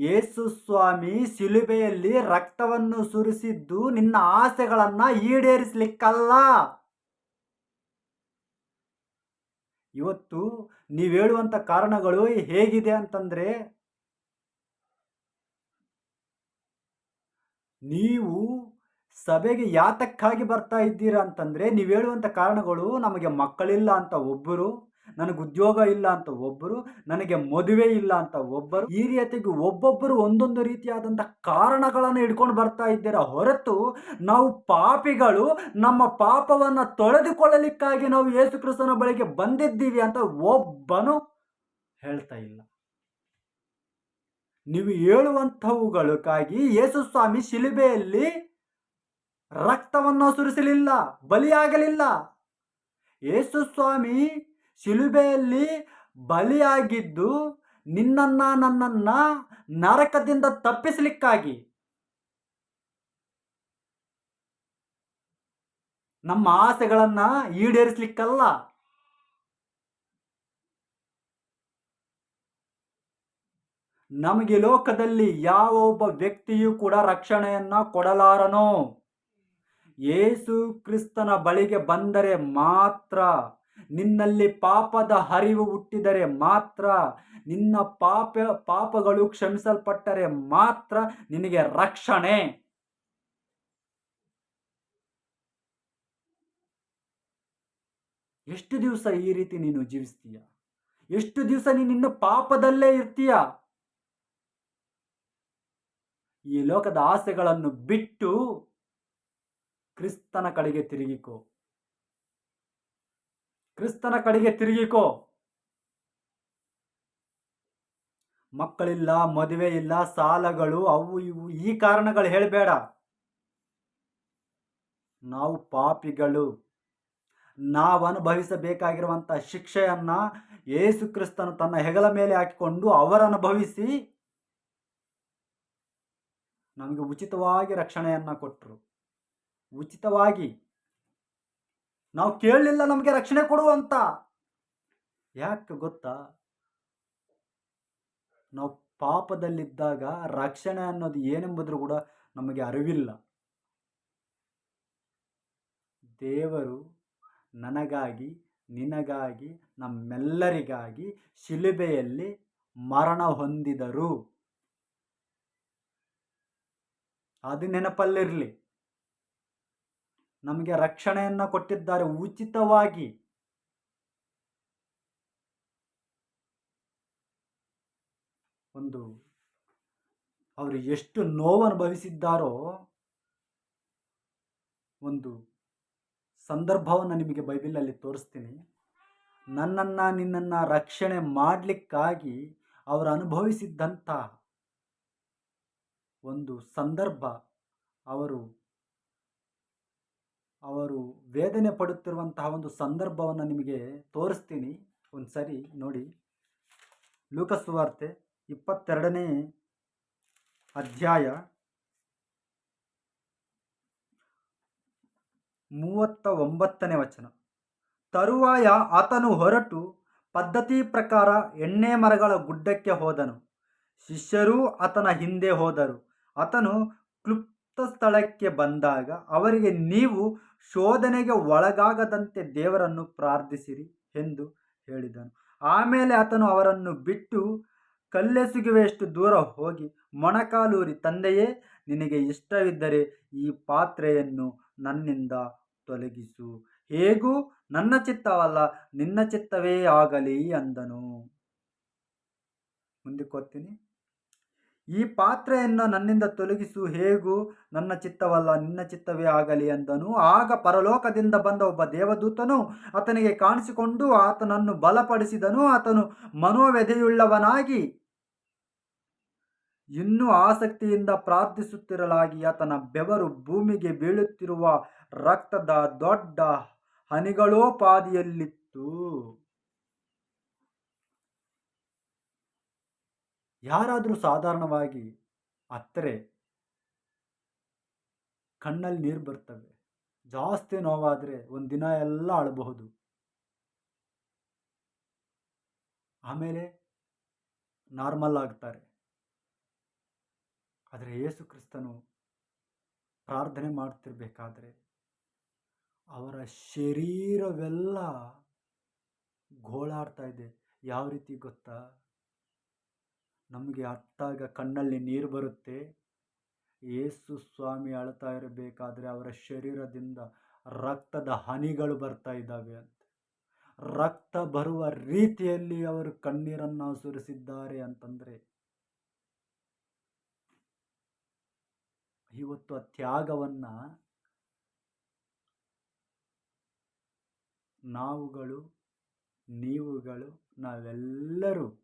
ಯೇಸು ಸ್ವಾಮಿ ಶಿಲುಬೆಯಲ್ಲಿ ರಕ್ತವನ್ನು ಸುರಿಸಿದ್ದು ನಿನ್ನ ಆಸೆಗಳನ್ನು ಈಡೇರಿಸಲಿಕ್ಕಲ್ಲ. ಇವತ್ತು ನೀವು ಹೇಳುವಂಥ ಕಾರಣಗಳು ಹೇಗಿದೆ ಅಂತಂದ್ರೆ, ನೀವು ಸಭೆಗೆ ಯಾತಕ್ಕಾಗಿ ಬರ್ತಾ ಇದ್ದೀರಾ ಅಂತಂದ್ರೆ ನೀವು ಹೇಳುವಂಥ ಕಾರಣಗಳು ನಮಗೆ ಮಕ್ಕಳಿಲ್ಲ ಅಂತ ಒಬ್ಬರು ನನಗೆ ಉದ್ಯೋಗ ಇಲ್ಲ ಅಂತ ಒಬ್ಬರು ನನಗೆ ಮದುವೆ ಇಲ್ಲ ಅಂತ ಒಬ್ಬರು ಈ ರೀತಿಗೆ ಒಬ್ಬೊಬ್ಬರು ಒಂದೊಂದು ರೀತಿಯಾದಂಥ ಕಾರಣಗಳನ್ನು ಹಿಡ್ಕೊಂಡು ಬರ್ತಾ ಇದ್ದೀರಾ ಹೊರತು ನಾವು ಪಾಪಿಗಳು, ನಮ್ಮ ಪಾಪವನ್ನು ತೊಳೆದುಕೊಳ್ಳಲಿಕ್ಕಾಗಿ ನಾವು ಯೇಸು ಕ್ರಿಸ್ತನ ಬಳಿಗೆ ಬಂದಿದ್ದೀವಿ ಅಂತ ಒಬ್ಬನು ಹೇಳ್ತಾ ಇಲ್ಲ. ನೀವು ಹೇಳುವಂಥವುಗಳಕ್ಕಾಗಿ ಯೇಸು ಸ್ವಾಮಿ ಶಿಲುಬೆಯಲ್ಲಿ ರಕ್ತವನ್ನು ಸುರಿಸಲಿಲ್ಲ, ಬಲಿಯಾಗಲಿಲ್ಲ. ಯೇಸು ಸ್ವಾಮಿ ಶಿಲುಬೆಯಲ್ಲಿ ಬಲಿಯಾಗಿದ್ದು ನಿನ್ನನ್ನ ನನ್ನನ್ನ ನರಕದಿಂದ ತಪ್ಪಿಸಲಿಕ್ಕಾಗಿ. ನಮ್ಮ ಆಸೆಗಳನ್ನ ಈಡೇರಿಸಲಿಕ್ಕಲ್ಲ. ನಮಗೆ ಲೋಕದಲ್ಲಿ ಯಾವ ಒಬ್ಬ ವ್ಯಕ್ತಿಯೂ ಕೂಡ ರಕ್ಷಣೆಯನ್ನು ಕೊಡಲಾರನು. ಯೇಸು ಕ್ರಿಸ್ತನ ಬಳಿಗೆ ಬಂದರೆ ಮಾತ್ರ ನಿನ್ನಲ್ಲಿ ಪಾಪದ ಹರಿವು ಹುಟ್ಟಿದರೆ ಮಾತ್ರ, ನಿನ್ನ ಪಾಪ, ಪಾಪಗಳು ಕ್ಷಮಿಸಲ್ಪಟ್ಟರೆ ಮಾತ್ರ ನಿನಗೆ ರಕ್ಷಣೆ. ಎಷ್ಟು ದಿವಸ ಈ ರೀತಿ ನೀನು ಜೀವಿಸ್ತೀಯ? ಎಷ್ಟು ದಿವಸ ನೀನಿನ್ನ ಪಾಪದಲ್ಲೇ ಇರ್ತೀಯ? ಈ ಲೋಕದ ಆಸೆಗಳನ್ನು ಬಿಟ್ಟು ಕ್ರಿಸ್ತನ ಕಡೆಗೆ ತಿರುಗಿಕೋ. ಕ್ರಿಸ್ತನ ಕಡೆಗೆ ತಿರುಗಿಕೋ. ಮಕ್ಕಳಿಲ್ಲ, ಮದುವೆ ಇಲ್ಲ, ಸಾಲಗಳು ಅವು ಇವು, ಈ ಕಾರಣಗಳು ಹೇಳಬೇಡ. ನಾವು ಪಾಪಿಗಳು. ನಾವು ಅನುಭವಿಸಬೇಕಾಗಿರುವಂಥ ಶಿಕ್ಷೆಯನ್ನು ಯೇಸು ಕ್ರಿಸ್ತನು ತನ್ನ ಹೆಗಲ ಮೇಲೆ ಹಾಕಿಕೊಂಡು ಅವರನುಭವಿಸಿ ನಮಗೆ ಉಚಿತವಾಗಿ ರಕ್ಷಣೆಯನ್ನು ಕೊಟ್ಟರು ಉಚಿತವಾಗಿ. ನಾವು ಕೇಳಲಿಲ್ಲ ನಮಗೆ ರಕ್ಷಣೆ ಕೊಡುವಂತ ಯಾಕೆ ಗೊತ್ತಾ? ನಾವು ಪಾಪದಲ್ಲಿದ್ದಾಗ ರಕ್ಷಣೆ ಅನ್ನೋದು ಏನೆಂಬುದ್ರೂ ಕೂಡ ನಮಗೆ ಅರಿವಿಲ್ಲ. ದೇವರು ನನಗಾಗಿ, ನಿನಗಾಗಿ, ನಮ್ಮೆಲ್ಲರಿಗಾಗಿ ಶಿಲುಬೆಯಲ್ಲಿ ಮರಣ ಹೊಂದಿದರು. ಅದು ನೆನಪಲ್ಲಿರಲಿ. ನಮಗೆ ರಕ್ಷಣೆಯನ್ನು ಕೊಟ್ಟಿದ್ದಾರೆ. ಉಚಿತವಾಗಿ. ಒಂದು ಅವರು ಎಷ್ಟು ನೋವು ಅನುಭವಿಸಿದ್ದಾರೋ ಒಂದು ಸಂದರ್ಭವನ್ನು ನಿಮಗೆ ಬೈಬಿಲಲ್ಲಿ ತೋರಿಸ್ತೀನಿ. ನನ್ನನ್ನು ನಿನ್ನನ್ನು ರಕ್ಷಣೆ ಮಾಡಲಿಕ್ಕಾಗಿ ಅವರು ಅನುಭವಿಸಿದ್ದಂಥ ಒಂದು ಸಂದರ್ಭ ಅವರು ಅವರು ವೇದನೆ ಪಡುತ್ತಿರುವಂತಹ ಒಂದು ಸಂದರ್ಭವನ್ನು ನಿಮಗೆ ತೋರಿಸ್ತೀನಿ. ಒಂದು ಸರಿ ನೋಡಿ ಲೂಕಸುವಾರ್ತೆ ಇಪ್ಪತ್ತೆರಡನೇ ಅಧ್ಯಾಯ ಮೂವತ್ತ ಒಂಬತ್ತನೇ ವಚನ. ತರುವಾಯ ಆತನು ಹೊರಟು ಪದ್ಧತಿ ಪ್ರಕಾರ ಎಣ್ಣೆ ಮರಗಳ ಗುಡ್ಡಕ್ಕೆ ಹೋದನು. ಶಿಷ್ಯರೂ ಆತನ ಹಿಂದೆ ಹೋದರು. ಆತನು ಸ್ಥಳಕ್ಕೆ ಬಂದಾಗ ಅವರಿಗೆ ನೀವು ಶೋಧನೆಗೆ ಒಳಗಾಗದಂತೆ ದೇವರನ್ನು ಪ್ರಾರ್ಥಿಸಿರಿ ಎಂದು ಹೇಳಿದನು. ಆಮೇಲೆ ಆತನು ಅವರನ್ನು ಬಿಟ್ಟು ಕಲ್ಲೆಸುಗುವೆಯಷ್ಟು ದೂರ ಹೋಗಿ, ಮೊಣಕಾಲೂರಿ, ತಂದೆಯೇ, ನಿನಗೆ ಇಷ್ಟವಿದ್ದರೆ ಈ ಪಾತ್ರೆಯನ್ನು ನನ್ನಿಂದ ತೊಲಗಿಸು. ಹೇಗೂ? ನನ್ನ ಚಿತ್ತವಲ್ಲ, ನಿನ್ನ ಚಿತ್ತವೇ ಆಗಲಿ ಅಂದನು. ಮುಂದಕ್ಕೆ ಓದ್ತೀನಿ ಈ ಪಾತ್ರೆಯನ್ನು ನನ್ನಿಂದ ತೊಲಗಿಸು, ಹೇಗೂ? ನನ್ನ ಚಿತ್ತವಲ್ಲ, ನಿನ್ನ ಚಿತ್ತವೇ ಆಗಲಿ ಅಂದನು. ಆಗ ಪರಲೋಕದಿಂದ ಬಂದ ಒಬ್ಬ ದೇವದೂತನು ಆತನಿಗೆ ಕಾಣಿಸಿಕೊಂಡು ಆತನನ್ನು ಬಲಪಡಿಸಿದನು. ಆತನು ಮನೋವ್ಯಧೆಯುಳ್ಳವನಾಗಿ ಇನ್ನೂ ಆಸಕ್ತಿಯಿಂದ ಪ್ರಾರ್ಥಿಸುತ್ತಿರಲಾಗಿ ಆತನ ಬೆವರು ಭೂಮಿಗೆ ಬೀಳುತ್ತಿರುವ ರಕ್ತದ ದೊಡ್ಡ ಹನಿಗಳೋಪಾದಿಯಲ್ಲಿತ್ತು. ಯಾರಾದರೂ ಸಾಧಾರಣವಾಗಿ ಅತ್ತರೆ, ಕಣ್ಣಲ್ಲಿ ನೀರು ಬರ್ತವೆ. ಜಾಸ್ತಿ ನೋವಾದರೆ ಒಂದು ದಿನ ಎಲ್ಲ ಅಳಬಹುದು. ಆಮೇಲೆ ನಾರ್ಮಲ್ ಆಗ್ತಾರೆ. ಆದರೆ ಯೇಸು ಕ್ರಿಸ್ತನು ಪ್ರಾರ್ಥನೆ ಮಾಡ್ತಿರ್ಬೇಕಾದ್ರೆ ಅವರ ಶರೀರವೆಲ್ಲ ಗೋಳಾಡ್ತಾ ಇದೆ. ಯಾವ ರೀತಿ ಗೊತ್ತಾ? ನಮಗೆ ಅತ್ತಾಗ ಕಣ್ಣಲ್ಲಿ ನೀರು ಬರುತ್ತೆ. ಯೇಸು ಸ್ವಾಮಿ ಅಳ್ತಾ ಇರಬೇಕಾದ್ರೆ ಅವರ ಶರೀರದಿಂದ ರಕ್ತದ ಹನಿಗಳು ಬರ್ತಾ ಇದ್ದಾವೆ ಅಂತ. ರಕ್ತ ಬರುವ ರೀತಿಯಲ್ಲಿ ಅವರು ಕಣ್ಣೀರನ್ನು ಸುರಿಸಿದ್ದಾರೆ ಅಂತಂದರೆ ಇವತ್ತು ಆ ತ್ಯಾಗವನ್ನು ನಾವುಗಳು, ನೀವುಗಳು, ನಾವೆಲ್ಲರೂ